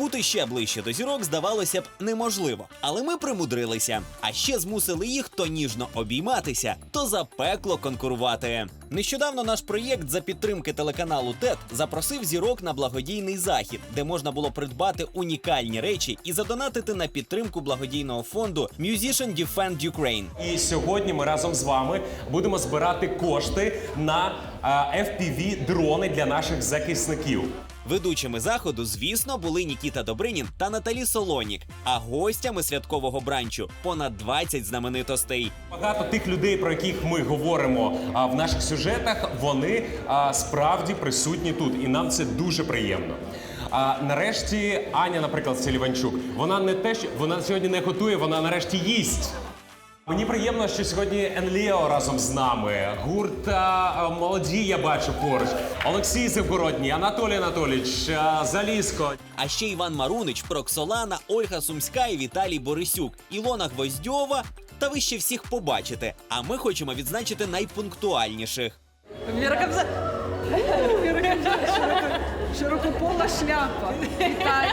Бути ще ближче до зірок здавалося б неможливо, але ми примудрилися. А ще змусили їх то ніжно обійматися, то запекло конкурувати. Нещодавно наш проєкт за підтримки телеканалу ТЕТ запросив зірок на благодійний захід, де можна було придбати унікальні речі і задонатити на підтримку благодійного фонду Musician Defend Ukraine. І сьогодні ми разом з вами будемо збирати кошти на fpv дрони для наших захисників. Ведучими заходу, звісно, були Нікіта Добринін та Наталі Солонік. А гостями святкового бранчу понад 20 знаменитостей. Багато тих людей, про яких ми говоримо а, в наших сюжетах, вони а, справді присутні тут, і нам це дуже приємно. А нарешті Аня, наприклад, Селіванчук, вона не те, що вона сьогодні не готує, вона нарешті їсть. Мені приємно, що сьогодні Енліо разом з нами. Гурт а, молоді я бачу поруч. Олексій Завгородній, Анатолій Анатолійович, а, Залізко. А ще Іван Марунич, Проксолана, Ольга Сумська і Віталій Борисюк, Ілона Гвоздьова. Та ви ще всіх побачите. А ми хочемо відзначити найпунктуальніших. Віра Кобза... Віра Кобза... широко- Широкопола шляпа. Вітаю.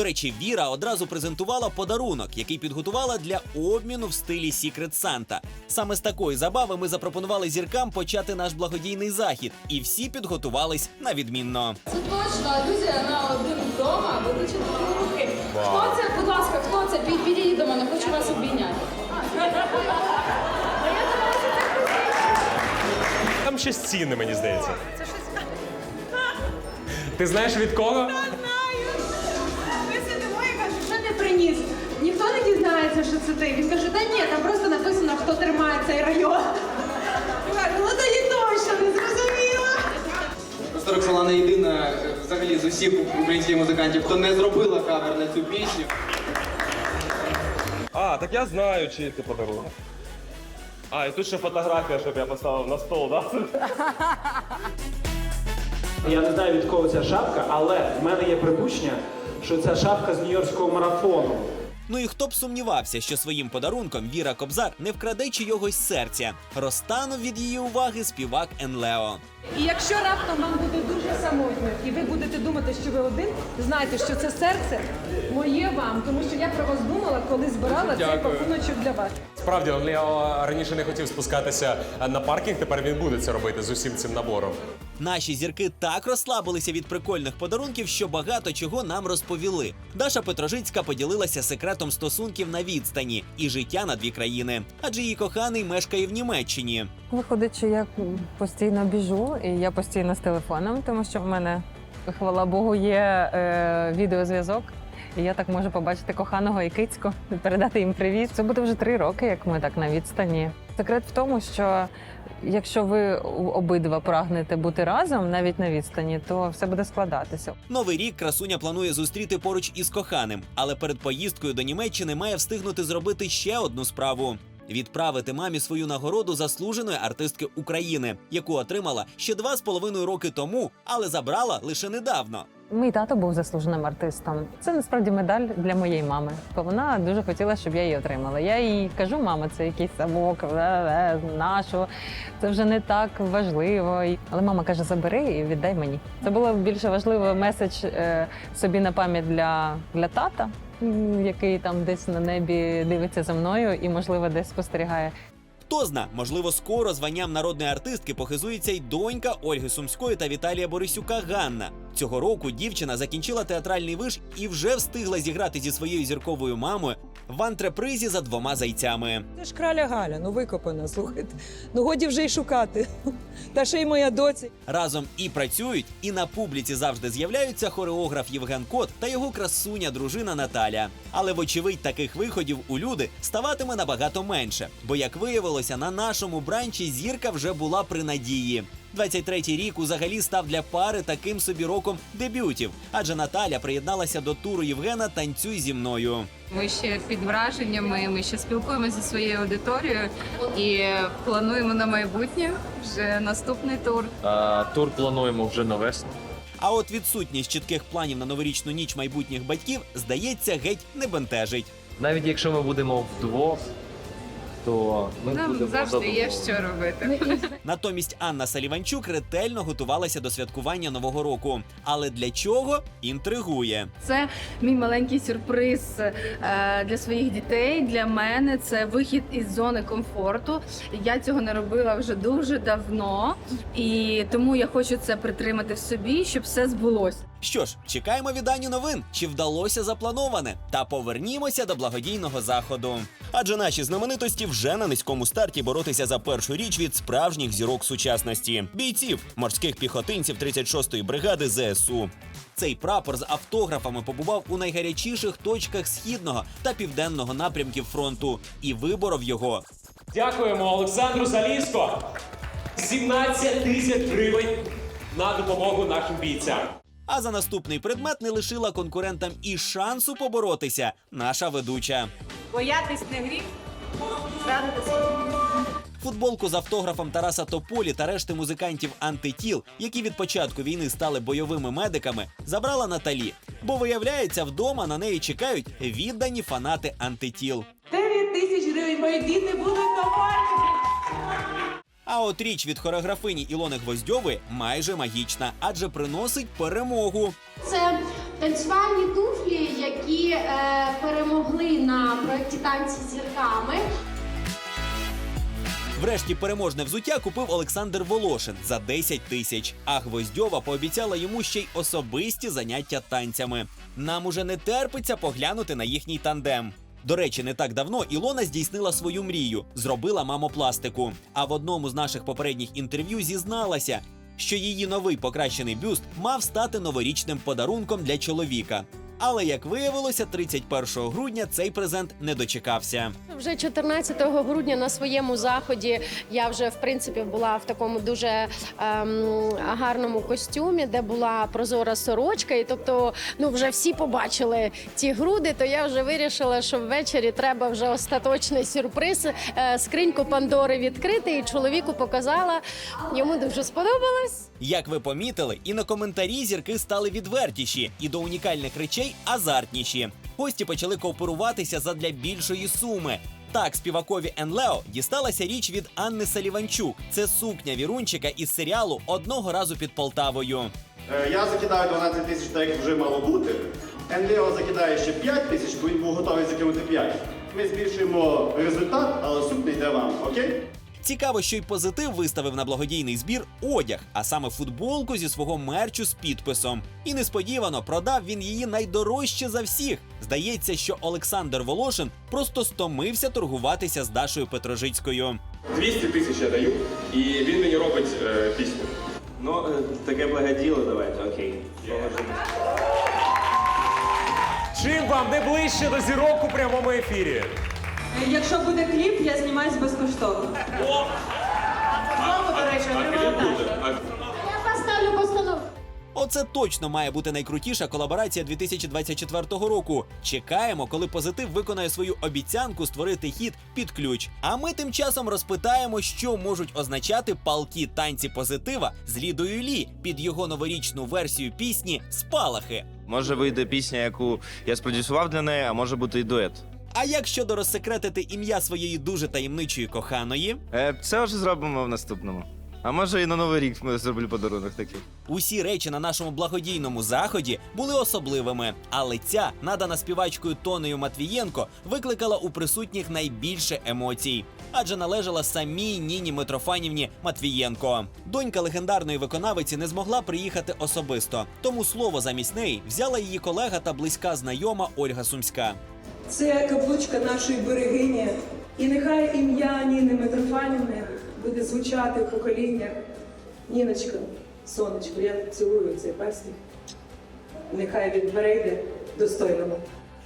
До речі, Віра одразу презентувала подарунок, який підготувала для обміну в стилі Secret Santa. Саме з такої забави ми запропонували зіркам почати наш благодійний захід, і всі підготувались на відмінно. Це точно алюзія на один вдома, ведучі руки. Хто це, будь ласка, хто це? Під- Підійдіть до мене, хочу вас обійняти. Там ще стіни, мені здається. Ти знаєш від кого? Ти. Він каже, та ні, там просто написано, хто тримає цей район. Я кажу, ну тоді точно, не зрозуміла. Просто Роксолана єдина е, взагалі з усіх українських музикантів, хто не зробила кавер на цю пісню. А, так я знаю, чий ти подарунок. А, і тут ще фотографія, щоб я поставив на стол, да? Я не знаю від кого ця шапка, але в мене є припущення, що ця шапка з нью-йоркського марафону. Ну і хто б сумнівався, що своїм подарунком Віра Кобзар не вкраде чийогось серця. Розтанув від її уваги співак Енлео. І якщо раптом вам буде дуже самотньо, і ви будете думати, що ви один, знайте, що це серце моє вам, тому що я про вас думала, коли збирала цей пакуночок для вас. Справді, Лео раніше не хотів спускатися на паркінг, тепер він буде це робити з усім цим набором. Наші зірки так розслабилися від прикольних подарунків, що багато чого нам розповіли. Даша Петрожицька поділилася секретом стосунків на відстані і життя на дві країни, адже її коханий мешкає в Німеччині. Виходить, що я постійно біжу, і я постійно з телефоном, тому що в мене, хвала Богу, є е, відеозв'язок. І я так можу побачити коханого і кицьку, передати їм привіт. Це буде вже три роки, як ми так на відстані. Секрет в тому, що якщо ви обидва прагнете бути разом, навіть на відстані, то все буде складатися. Новий рік красуня планує зустріти поруч із коханим, але перед поїздкою до Німеччини має встигнути зробити ще одну справу. Відправити мамі свою нагороду заслуженої артистки України, яку отримала ще два з половиною роки тому, але забрала лише недавно. Мій тато був заслуженим артистом. Це насправді медаль для моєї мами. Бо вона дуже хотіла, щоб я її отримала. Я їй кажу, мама, це якийсь самок, нашу. Це вже не так важливо. Але мама каже: забери і віддай мені. Це було більше важливо меседж е, собі на пам'ять для, для тата, який там десь на небі дивиться за мною і, можливо, десь спостерігає. Хто зна, можливо, скоро званням народної артистки похизується й донька Ольги Сумської та Віталія Борисюка Ганна. Цього року дівчина закінчила театральний виш і вже встигла зіграти зі своєю зірковою мамою в антрепризі за двома зайцями. Це ж краля Галя, ну викопана, слухайте. Ну годі вже й шукати. Та ще й моя доця. Разом і працюють, і на публіці завжди з'являються хореограф Євген Кот та його красуня дружина Наталя. Але вочевидь таких виходів у люди ставатиме набагато менше. Бо, як виявилося, на нашому бранчі зірка вже була при надії. 23-й рік узагалі став для пари таким собі роком дебютів, адже Наталя приєдналася до туру Євгена Танцюй зі мною. Ми ще під враженнями, ми ще спілкуємося зі своєю аудиторією і плануємо на майбутнє вже наступний тур. А, тур плануємо вже на весну. А от відсутність чітких планів на новорічну ніч майбутніх батьків, здається, геть не бентежить. Навіть якщо ми будемо вдвох, то ми Нам будемо завжди є задоволені. що робити. Натомість Анна Саліванчук ретельно готувалася до святкування нового року. Але для чого інтригує. Це мій маленький сюрприз е, для своїх дітей. Для мене це вихід із зони комфорту. Я цього не робила вже дуже давно, і тому я хочу це притримати в собі, щоб все збулося. Що ж, чекаємо від Ані новин, чи вдалося заплановане. Та повернімося до благодійного заходу. Адже наші знаменитості вже на низькому старті боротися за першу річ від справжніх зірок сучасності бійців морських піхотинців 36-ї бригади ЗСУ. Цей прапор з автографами побував у найгарячіших точках східного та південного напрямків фронту і виборов його Дякуємо Олександру Заліско. 17 тисяч гривень на допомогу нашим бійцям. А за наступний предмет не лишила конкурентам і шансу поборотися наша ведуча. Боятись не гріх. Футболку з автографом Тараса Тополі та решти музикантів антитіл, які від початку війни стали бойовими медиками, забрала Наталі. Бо виявляється, вдома на неї чекають віддані фанати антитіл. 9 тисяч гривень мої діти будуть довольні. А от річ від хореографині Ілони Гвоздьової майже магічна, адже приносить перемогу. Це танцювальні туфлі, які е, перемогли на проєкті танці з зірками. Врешті переможне взуття купив Олександр Волошин за 10 тисяч. А Гвоздьова пообіцяла йому ще й особисті заняття танцями. Нам уже не терпиться поглянути на їхній тандем. До речі, не так давно Ілона здійснила свою мрію, зробила мамопластику. А в одному з наших попередніх інтерв'ю зізналася, що її новий покращений бюст мав стати новорічним подарунком для чоловіка. Але як виявилося, 31 грудня цей презент не дочекався. Вже 14 грудня на своєму заході я вже в принципі була в такому дуже ем, гарному костюмі, де була прозора сорочка. І тобто, ну вже всі побачили ті груди. То я вже вирішила, що ввечері треба вже остаточний сюрприз. Е, скриньку Пандори відкрити, і чоловіку показала. Йому дуже сподобалось. Як ви помітили, і на коментарі зірки стали відвертіші, і до унікальних речей азартніші. Гості почали кооперуватися задля більшої суми. Так, співакові Енлео дісталася річ від Анни Саліванчук. Це сукня вірунчика із серіалу одного разу під Полтавою. Е, Я закидаю 12 тисяч, так як вже мало бути. НДО закидає ще 5 тисяч, бо він був готовий закинути 5. Ми збільшуємо результат, але сукня йде вам, окей? Цікаво, що й позитив виставив на благодійний збір одяг, а саме футболку зі свого мерчу з підписом. І несподівано продав він її найдорожче за всіх. Здається, що Олександр Волошин просто стомився торгуватися з Дашою Петрожицькою. 200 тисяч я даю, і він мені робить е, пісню. Ну, таке благоділо, давайте, окей. Чим вам не ближче до зірок у прямому ефірі? Якщо буде кліп, я знімаюсь безкоштовно. Знову, до речі, отримала. Я поставлю постанову. Оце точно має бути найкрутіша колаборація 2024 року. Чекаємо, коли позитив виконає свою обіцянку створити хіт під ключ. А ми тим часом розпитаємо, що можуть означати палкі танці позитива з Лідою Лі під його новорічну версію пісні Спалахи. Може вийде пісня, яку я спродюсував для неї, а може бути і дует. А як щодо розсекретити ім'я своєї дуже таємничої коханої? Е, це вже зробимо в наступному. А може і на новий рік ми зроблю подарунок такий. Усі речі на нашому благодійному заході були особливими, але ця, надана співачкою Тонею Матвієнко, викликала у присутніх найбільше емоцій, адже належала самій Ніні Митрофанівні Матвієнко. Донька легендарної виконавиці не змогла приїхати особисто, тому слово замість неї взяла її колега та близька знайома Ольга Сумська. Це каблучка нашої берегині. І нехай ім'я Ніни Митрофанівни буде звучати в поколіннях. Ніночка, сонечко, я цілую цей перстень. Нехай він перейде достойному.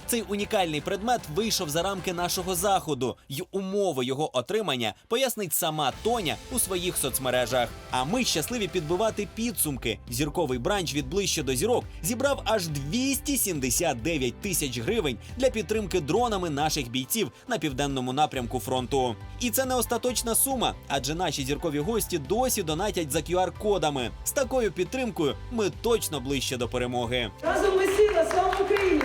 Цей унікальний предмет вийшов за рамки нашого заходу, й умови його отримання пояснить сама Тоня у своїх соцмережах. А ми щасливі підбивати підсумки. Зірковий бранч від ближче до зірок зібрав аж 279 тисяч гривень для підтримки дронами наших бійців на південному напрямку фронту. І це не остаточна сума, адже наші зіркові гості досі донатять за QR-кодами. З такою підтримкою ми точно ближче до перемоги. Разом ми сила, слава Україні!